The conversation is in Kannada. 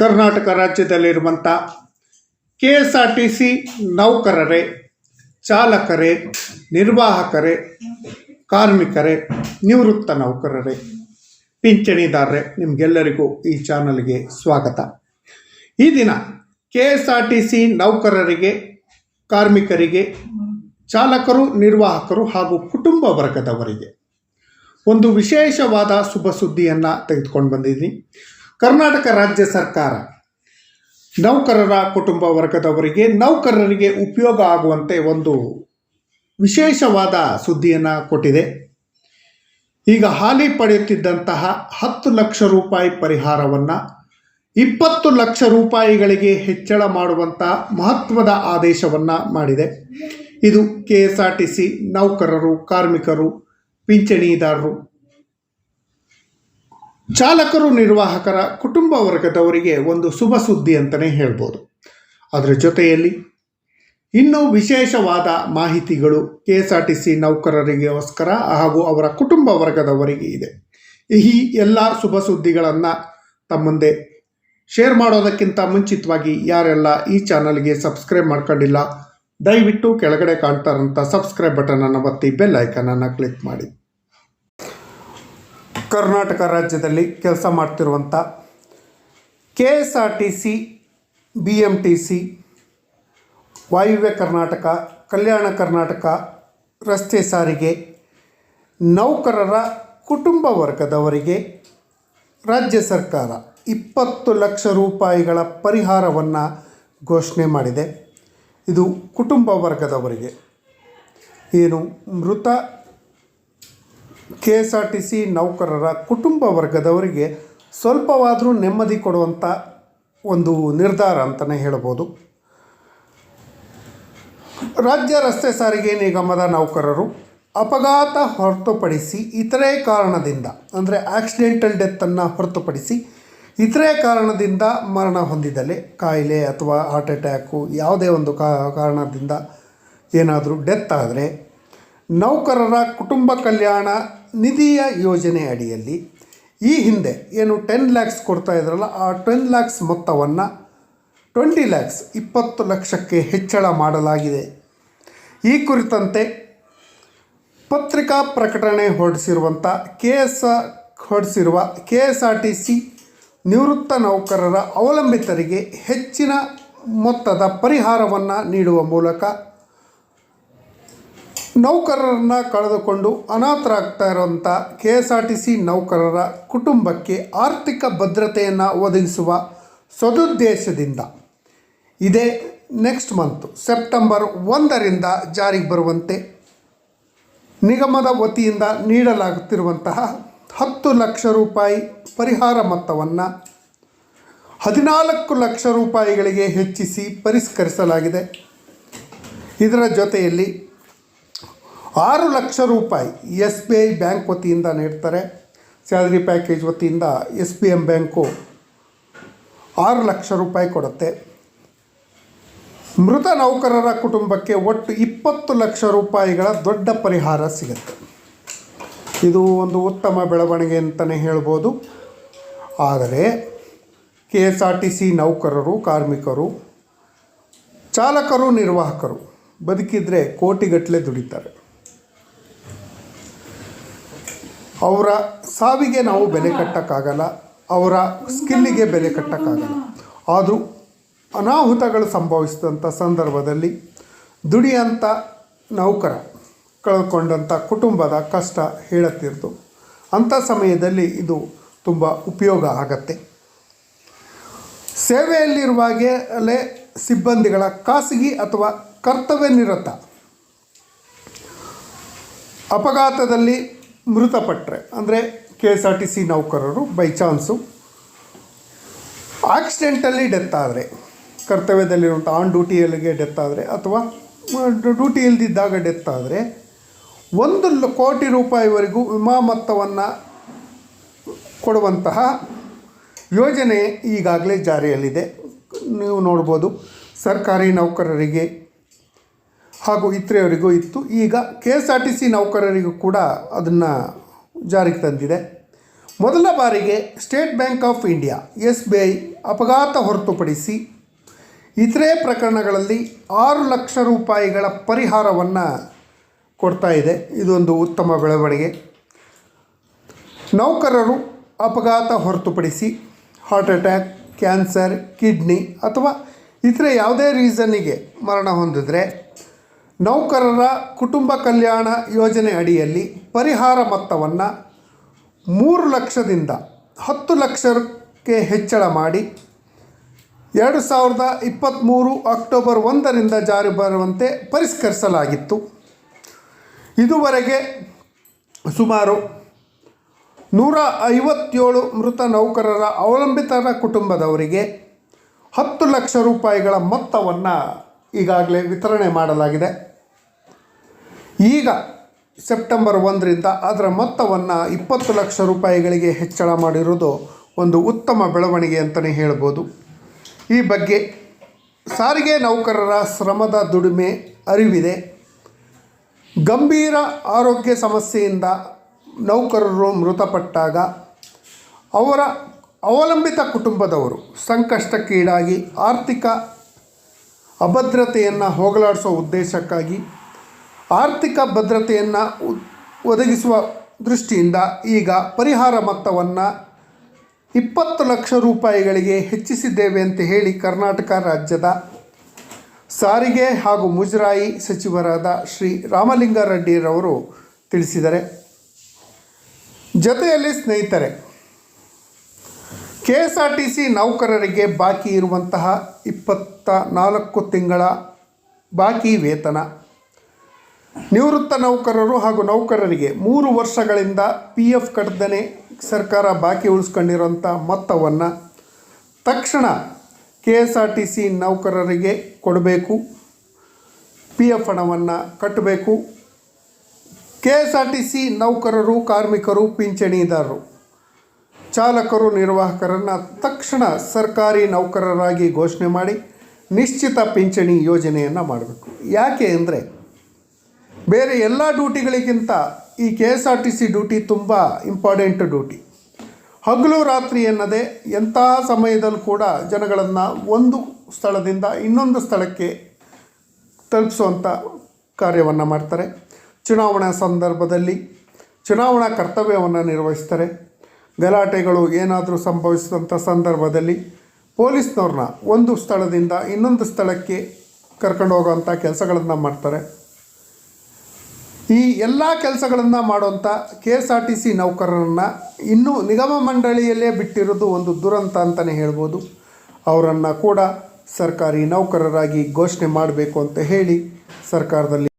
Karnataka ರಾಜ್ಯದಲ್ಲಿರುವಂಥ K S R T C ನೌಕರರೇ, ಚಾಲಕರೇ, ನಿರ್ವಾಹಕರೇ, ಕಾರ್ಮಿಕರೇ, ನಿವೃತ್ತ ನೌಕರರೇ, ಪಿಂಚಣಿದಾರರೇ, ನಿಮಗೆಲ್ಲರಿಗೂ ಈ ಚಾನಲ್ಗೆ ಸ್ವಾಗತ. ಈ ದಿನ K S R T C ನೌಕರರಿಗೆ, ಕಾರ್ಮಿಕರಿಗೆ, ಚಾಲಕರು, ನಿರ್ವಾಹಕರು ಹಾಗೂ ಕುಟುಂಬ ವರ್ಗದವರಿಗೆ ಒಂದು ವಿಶೇಷವಾದ ಶುಭ ಸುದ್ದಿಯನ್ನು ತೆಗೆದುಕೊಂಡು ಬಂದಿದ್ದೀನಿ. ಕರ್ನಾಟಕ ರಾಜ್ಯ ಸರ್ಕಾರ ನೌಕರರ ಕುಟುಂಬ ವರ್ಗದವರಿಗೆ ನೌಕರರಿಗೆ ಉಪಯೋಗ ಆಗುವಂತೆ ಒಂದು ವಿಶೇಷವಾದ ಸುದ್ದಿಯನ್ನು ಕೊಟ್ಟಿದೆ. ಈಗ ಹಾಲಿ ಪಡೆಯುತ್ತಿದ್ದಂತಹ ಹತ್ತು ಲಕ್ಷ ರೂಪಾಯಿ ಪರಿಹಾರವನ್ನು ಇಪ್ಪತ್ತು ಲಕ್ಷ ರೂಪಾಯಿಗಳಿಗೆ ಹೆಚ್ಚಳ ಮಾಡುವಂಥ ಮಹತ್ವದ ಆದೇಶವನ್ನು ಮಾಡಿದೆ. ಇದು K S R T C ನೌಕರರು, ಕಾರ್ಮಿಕರು, ಪಿಂಚಣಿದಾರರು ಚಾಲಕರು, ನಿರ್ವಾಹಕರ, ಕುಟುಂಬ ವರ್ಗದವರಿಗೆ ಒಂದು ಶುಭ ಸುದ್ದಿ ಅಂತಲೇ ಹೇಳ್ಬೋದು. ಅದರ ಜೊತೆಯಲ್ಲಿ ಇನ್ನೂ ವಿಶೇಷವಾದ ಮಾಹಿತಿಗಳು K S R T C ನೌಕರರಿಗೋಸ್ಕರ ಹಾಗೂ ಅವರ ಕುಟುಂಬ ವರ್ಗದವರಿಗೆ ಇದೆ. ಈ ಎಲ್ಲ ಶುಭ ಸುದ್ದಿಗಳನ್ನು ತಮ್ಮಂದೆ ಮುಂದೆ ಶೇರ್ ಮಾಡೋದಕ್ಕಿಂತ ಮುಂಚಿತವಾಗಿ ಯಾರೆಲ್ಲ ಈ ಚಾನಲ್ಗೆ ಸಬ್ಸ್ಕ್ರೈಬ್ ಮಾಡ್ಕೊಂಡಿಲ್ಲ, ದಯವಿಟ್ಟು ಕೆಳಗಡೆ ಕಾಣ್ತಾರಂಥ ಸಬ್ಸ್ಕ್ರೈಬ್ ಬಟನನ್ನು ಒತ್ತಿ ಬೆಲ್ ಐಕನನ್ನು ಕ್ಲಿಕ್ ಮಾಡಿ. ಕರ್ನಾಟಕ ರಾಜ್ಯದಲ್ಲಿ ಕೆಲಸ ಮಾಡ್ತಿರುವಂಥ K S R T C, B M T C, ವಾಯುವ್ಯ ಕರ್ನಾಟಕ, ಕಲ್ಯಾಣ ಕರ್ನಾಟಕ ರಸ್ತೆ ಸಾರಿಗೆ, ನೌಕರರ ಕುಟುಂಬ ವರ್ಗದವರಿಗೆ ರಾಜ್ಯ ಸರ್ಕಾರ ಇಪ್ಪತ್ತು ಲಕ್ಷ ರೂಪಾಯಿಗಳ ಪರಿಹಾರವನ್ನು ಘೋಷಣೆ ಮಾಡಿದೆ. ಇದು ಕುಟುಂಬ ವರ್ಗದವರಿಗೆ. ಏನು ಮೃತ K S R T C ನೌಕರರ ಕುಟುಂಬ ವರ್ಗದವರಿಗೆ ಸ್ವಲ್ಪವಾದರೂ ನೆಮ್ಮದಿ ಕೊಡುವಂಥ ಒಂದು ನಿರ್ಧಾರ ಅಂತಲೇ ಹೇಳ್ಬೋದು ರಾಜ್ಯ ರಸ್ತೆ ಸಾರಿಗೆ ನಿಗಮದ ನೌಕರರು ಅಪಘಾತ ಹೊರತುಪಡಿಸಿ ಇತರೆ ಕಾರಣದಿಂದ, ಅಂದರೆ ಆಕ್ಸಿಡೆಂಟಲ್ ಡೆತ್ತನ್ನು ಹೊರತುಪಡಿಸಿ ಇತರೆ ಕಾರಣದಿಂದ ಮರಣ ಹೊಂದಿದಲ್ಲಿ, ಕಾಯಿಲೆ ಅಥವಾ ಹಾರ್ಟ್ ಅಟ್ಯಾಕು ಯಾವುದೇ ಒಂದು ಕಾರಣದಿಂದ ಏನಾದರೂ ಡೆತ್ ಆದರೆ ನೌಕರರ ಕುಟುಂಬ ಕಲ್ಯಾಣ ನಿಧಿಯ ಯೋಜನೆ ಅಡಿಯಲ್ಲಿ ಈ ಹಿಂದೆ ಏನು ಟೆನ್ ಲ್ಯಾಕ್ಸ್ ಕೊಡ್ತಾ ಇದ್ರಲ್ಲ, ಆ ಟೆನ್ ಲ್ಯಾಕ್ಸ್ ಮೊತ್ತವನ್ನು ಟ್ವೆಂಟಿ ಲ್ಯಾಕ್ಸ್ ಇಪ್ಪತ್ತು ಲಕ್ಷಕ್ಕೆ ಹೆಚ್ಚಳ ಮಾಡಲಾಗಿದೆ. ಈ ಕುರಿತಂತೆ ಪತ್ರಿಕಾ ಪ್ರಕಟಣೆ ಹೊರಡಿಸಿರುವಂಥ ಕೆ ಎಸ್ ಹೊರಡಿಸಿರುವ K S R T C ನಿವೃತ್ತ ನೌಕರರ ಅವಲಂಬಿತರಿಗೆ ಹೆಚ್ಚಿನ ಮೊತ್ತದ ಪರಿಹಾರವನ್ನು ನೀಡುವ ಮೂಲಕ ನೌಕರರನ್ನು ಕಳೆದುಕೊಂಡು ಅನಾಥರಾಗ್ತಾ ಇರುವಂಥ K S R T C ನೌಕರರ ಕುಟುಂಬಕ್ಕೆ ಆರ್ಥಿಕ ಭದ್ರತೆಯನ್ನು ಒದಗಿಸುವ ಸದುದ್ದೇಶದಿಂದ ಇದೇ ನೆಕ್ಸ್ಟ್ ಮಂತ್ ಸೆಪ್ಟೆಂಬರ್ ಒಂದರಿಂದ ಜಾರಿಗೆ ಬರುವಂತೆ ನಿಗಮದ ವತಿಯಿಂದ ನೀಡಲಾಗುತ್ತಿರುವಂತಹ ಹತ್ತು ಲಕ್ಷ ರೂಪಾಯಿ ಪರಿಹಾರ ಮೊತ್ತವನ್ನು ಹದಿನಾಲ್ಕು ಲಕ್ಷ ರೂಪಾಯಿಗಳಿಗೆ ಹೆಚ್ಚಿಸಿ ಪರಿಷ್ಕರಿಸಲಾಗಿದೆ. ಇದರ ಜೊತೆಯಲ್ಲಿ ಆರು ಲಕ್ಷ ರೂಪಾಯಿ ಎಸ್ ಬಿ ಐ ಬ್ಯಾಂಕ್ ವತಿಯಿಂದ ನೀಡ್ತಾರೆ. ಸ್ಯಾಲ್ರಿ ಪ್ಯಾಕೇಜ್ ವತಿಯಿಂದ ಎಸ್ ಬಿ ಎಂ ಬ್ಯಾಂಕು ಆರು ಲಕ್ಷ ರೂಪಾಯಿ ಕೊಡುತ್ತೆ. ಮೃತ ನೌಕರರ ಕುಟುಂಬಕ್ಕೆ ಒಟ್ಟು ಇಪ್ಪತ್ತು ಲಕ್ಷ ರೂಪಾಯಿಗಳ ದೊಡ್ಡ ಪರಿಹಾರ ಸಿಗುತ್ತೆ. ಇದು ಒಂದು ಉತ್ತಮ ಬೆಳವಣಿಗೆ ಅಂತಲೇ ಹೇಳ್ಬೋದು. ಆದರೆ K S R T C ನೌಕರರು, ಕಾರ್ಮಿಕರು, ಚಾಲಕರು, ನಿರ್ವಾಹಕರು ಬದುಕಿದರೆ ಕೋಟಿಗಟ್ಟಲೆ ದುಡಿತಾರೆ. ಅವರ ಸಾವಿಗೆ ನಾವು ಬೆಲೆ ಕಟ್ಟೋಕ್ಕಾಗಲ್ಲ, ಅವರ ಸ್ಕಿಲ್ಲಿಗೆ ಬೆಲೆ ಕಟ್ಟೋಕ್ಕಾಗಲ್ಲ. ಆದರೂ ಅನಾಹುತಗಳು ಸಂಭವಿಸಿದಂಥ ಸಂದರ್ಭದಲ್ಲಿ ದುಡಿಯಂಥ ನೌಕರ ಕಳ್ಕೊಂಡಂಥ ಕುಟುಂಬದ ಕಷ್ಟ ಹೇಳುತ್ತಿರ್ತು. ಅಂಥ ಸಮಯದಲ್ಲಿ ಇದು ತುಂಬ ಉಪಯೋಗ ಆಗತ್ತೆ. ಸೇವೆಯಲ್ಲಿರುವಾಗಲೇ ಸಿಬ್ಬಂದಿಗಳ ಖಾಸಗಿ ಅಥವಾ ಕರ್ತವ್ಯ ನಿರತ ಅಪಘಾತದಲ್ಲಿ ಮೃತಪಟ್ಟರೆ ಅಂದರೆ K S R T C ನೌಕರರು ಬೈ ಚಾನ್ಸು ಆಕ್ಸಿಡೆಂಟಲ್ಲಿ ಡೆತ್ ಆದರೆ, ಕರ್ತವ್ಯದಲ್ಲಿರುವಂಥ ಆನ್ ಡ್ಯೂಟಿಯಲ್ಲಿಗೆ ಡೆತ್ ಆದರೆ, ಅಥವಾ ಡ್ಯೂಟಿ ಇಲ್ದಿದ್ದಾಗ ಡೆತ್ ಆದರೆ, ಒಂದು ಕೋಟಿ ರೂಪಾಯಿವರೆಗೂ ವಿಮಾ ಮೊತ್ತವನ್ನು ಕೊಡುವಂತಹ ಯೋಜನೆ ಈಗಾಗಲೇ ಜಾರಿಯಲ್ಲಿದೆ. ನೀವು ನೋಡ್ಬೋದು, ಸರ್ಕಾರಿ ನೌಕರರಿಗೆ ಹಾಗೂ ಇತರೆಯವರಿಗೂ ಇತ್ತು. ಈಗ K S R T C ನೌಕರರಿಗೂ ಕೂಡ ಅದನ್ನು ಜಾರಿಗೆ ತಂದಿದೆ. ಮೊದಲ ಬಾರಿಗೆ State Bank of India S B I ಅಪಘಾತ ಹೊರತುಪಡಿಸಿ ಇತರೆ ಪ್ರಕರಣಗಳಲ್ಲಿ ಆರು ಲಕ್ಷ ರೂಪಾಯಿಗಳ ಪರಿಹಾರವನ್ನು ಕೊಡ್ತಾ ಇದೆ. ಇದೊಂದು ಉತ್ತಮ ಬೆಳವಣಿಗೆ. ನೌಕರರು ಅಪಘಾತ ಹೊರತುಪಡಿಸಿ ಹಾರ್ಟ್ ಅಟ್ಯಾಕ್, ಕ್ಯಾನ್ಸರ್, ಕಿಡ್ನಿ ಅಥವಾ ಇತರೆ ಯಾವುದೇ ರೀಸನ್ನಿಗೆ ಮರಣ ಹೊಂದಿದರೆ ನೌಕರರ ಕುಟುಂಬ ಕಲ್ಯಾಣ ಯೋಜನೆ ಅಡಿಯಲ್ಲಿ ಪರಿಹಾರ ಮೊತ್ತವನ್ನು ಮೂರು ಲಕ್ಷದಿಂದ ಹತ್ತು ಲಕ್ಷಕ್ಕೆ ಹೆಚ್ಚಳ ಮಾಡಿ ಎರಡು ಸಾವಿರದ ಇಪ್ಪತ್ತ್ಮೂರು ಅಕ್ಟೋಬರ್ ಒಂದರಿಂದ ಜಾರಿ ಬರುವಂತೆ ಪರಿಷ್ಕರಿಸಲಾಗಿತ್ತು. ಇದುವರೆಗೆ ಸುಮಾರು ನೂರ ಐವತ್ತೇಳು ಮೃತ ನೌಕರರ ಅವಲಂಬಿತರ ಕುಟುಂಬದವರಿಗೆ ಹತ್ತು ಲಕ್ಷ ರೂಪಾಯಿಗಳ ಮೊತ್ತವನ್ನು ಈಗಾಗಲೇ ವಿತರಣೆ ಮಾಡಲಾಗಿದೆ. ಈಗ ಸೆಪ್ಟೆಂಬರ್ ಒಂದರಿಂದ ಅದರ ಮೊತ್ತವನ್ನು ಇಪ್ಪತ್ತು ಲಕ್ಷ ರೂಪಾಯಿಗಳಿಗೆ ಹೆಚ್ಚಳ ಮಾಡಿರುವುದು ಒಂದು ಉತ್ತಮ ಬೆಳವಣಿಗೆ ಅಂತಲೇ ಹೇಳ್ಬೋದು. ಈ ಬಗ್ಗೆ ಸಾರಿಗೆ ನೌಕರರ ಶ್ರಮದ ದುಡಿಮೆ ಅರಿವಿದೆ. ಗಂಭೀರ ಆರೋಗ್ಯ ಸಮಸ್ಯೆಯಿಂದ ನೌಕರರು ಮೃತಪಟ್ಟಾಗ ಅವರ ಅವಲಂಬಿತ ಕುಟುಂಬದವರು ಸಂಕಷ್ಟಕ್ಕೀಡಾಗಿ ಆರ್ಥಿಕ ಅಭದ್ರತೆಯನ್ನು ಹೋಗಲಾಡಿಸುವ ಉದ್ದೇಶಕ್ಕಾಗಿ ಆರ್ಥಿಕ ಭದ್ರತೆಯನ್ನು ಒದಗಿಸುವ ದೃಷ್ಟಿಯಿಂದ ಈಗ ಪರಿಹಾರ ಮೊತ್ತವನ್ನು ಇಪ್ಪತ್ತು ಲಕ್ಷ ರೂಪಾಯಿಗಳಿಗೆ ಹೆಚ್ಚಿಸಿದ್ದೇವೆ ಅಂತ ಹೇಳಿ ಕರ್ನಾಟಕ ರಾಜ್ಯದ ಸಾರಿಗೆ ಹಾಗೂ ಮುಜರಾಯಿ ಸಚಿವರಾದ ಶ್ರೀ ರಾಮಲಿಂಗಾರೆಡ್ಡಿರವರು ತಿಳಿಸಿದರೆ ಜೊತೆಯಲ್ಲಿ ಸ್ನೇಹಿತರೆ K S R T C ನೌಕರರಿಗೆ ಬಾಕಿ ಇರುವಂತಹ ಇಪ್ಪತ್ತ ನಾಲ್ಕು ತಿಂಗಳ ಬಾಕಿ ವೇತನ. ನಿವೃತ್ತ ನೌಕರರು ಹಾಗೂ ನೌಕರರಿಗೆ ಮೂರು ವರ್ಷಗಳಿಂದ ಪಿ ಎಫ್ ಕಟ್ಟದನೆ ಸರ್ಕಾರ ಬಾಕಿ ಉಳಿಸ್ಕೊಂಡಿರೋಂಥ ಮೊತ್ತವನ್ನು ತಕ್ಷಣ K S R T C ನೌಕರರಿಗೆ ಕೊಡಬೇಕು. ಪಿ ಎಫ್ ಹಣವನ್ನು ಕಟ್ಟಬೇಕು. K S R T C ನೌಕರರು, ಕಾರ್ಮಿಕರು, ಪಿಂಚಣಿದಾರರು. ಚಾಲಕರು, ನಿರ್ವಾಹಕರನ್ನು ತಕ್ಷಣ ಸರ್ಕಾರಿ ನೌಕರರಾಗಿ ಘೋಷಣೆ ಮಾಡಿ ನಿಶ್ಚಿತ ಪಿಂಚಣಿ ಯೋಜನೆಯನ್ನು ಮಾಡಬೇಕು. ಯಾಕೆ ಅಂದರೆ ಬೇರೆ ಎಲ್ಲ ಡ್ಯೂಟಿಗಳಿಗಿಂತ ಈ K S R T C duty ತುಂಬ ಇಂಪಾರ್ಟೆಂಟ್ ಡ್ಯೂಟಿ. ಹಗಲು ರಾತ್ರಿ ಎನ್ನದೇ ಎಂಥ ಸಮಯದಲ್ಲೂ ಕೂಡ ಜನಗಳನ್ನು ಒಂದು ಸ್ಥಳದಿಂದ ಇನ್ನೊಂದು ಸ್ಥಳಕ್ಕೆ ತಲುಪಿಸುವಂಥ ಕಾರ್ಯವನ್ನು ಮಾಡ್ತಾರೆ. ಚುನಾವಣಾ ಸಂದರ್ಭದಲ್ಲಿ ಚುನಾವಣಾ ಕರ್ತವ್ಯವನ್ನು ನಿರ್ವಹಿಸ್ತಾರೆ. ಗಲಾಟೆಗಳು ಏನಾದರೂ ಸಂಭವಿಸಿದಂಥ ಸಂದರ್ಭದಲ್ಲಿ ಪೊಲೀಸ್ನವ್ರನ್ನ ಒಂದು ಸ್ಥಳದಿಂದ ಇನ್ನೊಂದು ಸ್ಥಳಕ್ಕೆ ಕರ್ಕೊಂಡು ಹೋಗೋವಂಥ ಕೆಲಸಗಳನ್ನು ಮಾಡ್ತಾರೆ. ಈ ಎಲ್ಲ ಕೆಲಸಗಳನ್ನು ಮಾಡುವಂಥ K S R T C ನೌಕರರನ್ನು ಇನ್ನೂ ನಿಗಮ ಮಂಡಳಿಯಲ್ಲೇ ಬಿಟ್ಟಿರೋದು ಒಂದು ದುರಂತ ಅಂತಲೇ ಹೇಳ್ಬೋದು. ಅವರನ್ನು ಕೂಡ ಸರ್ಕಾರಿ ನೌಕರರಾಗಿ ಘೋಷಣೆ ಮಾಡಬೇಕು ಅಂತ ಹೇಳಿ ಸರ್ಕಾರದಲ್ಲಿ